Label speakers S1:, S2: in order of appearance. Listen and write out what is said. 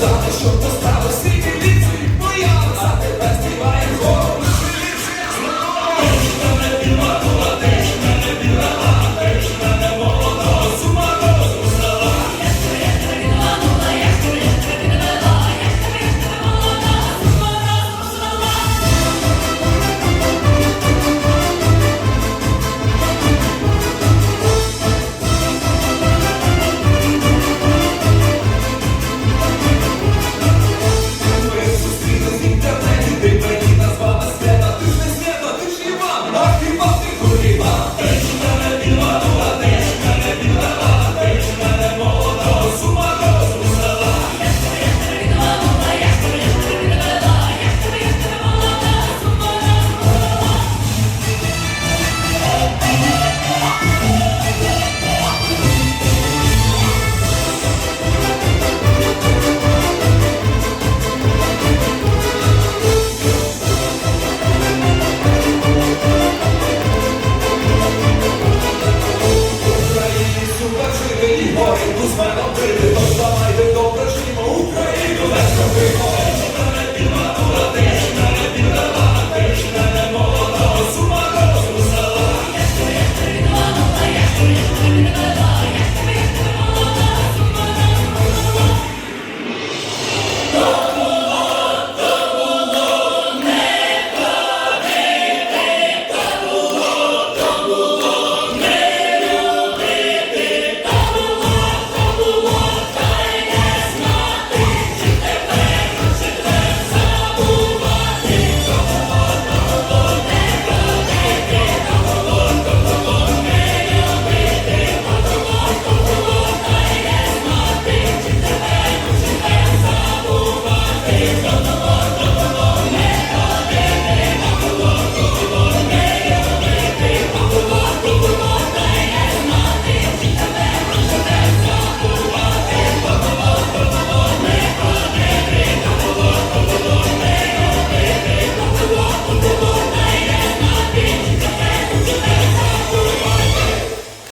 S1: сказати, що то. Who's going to go.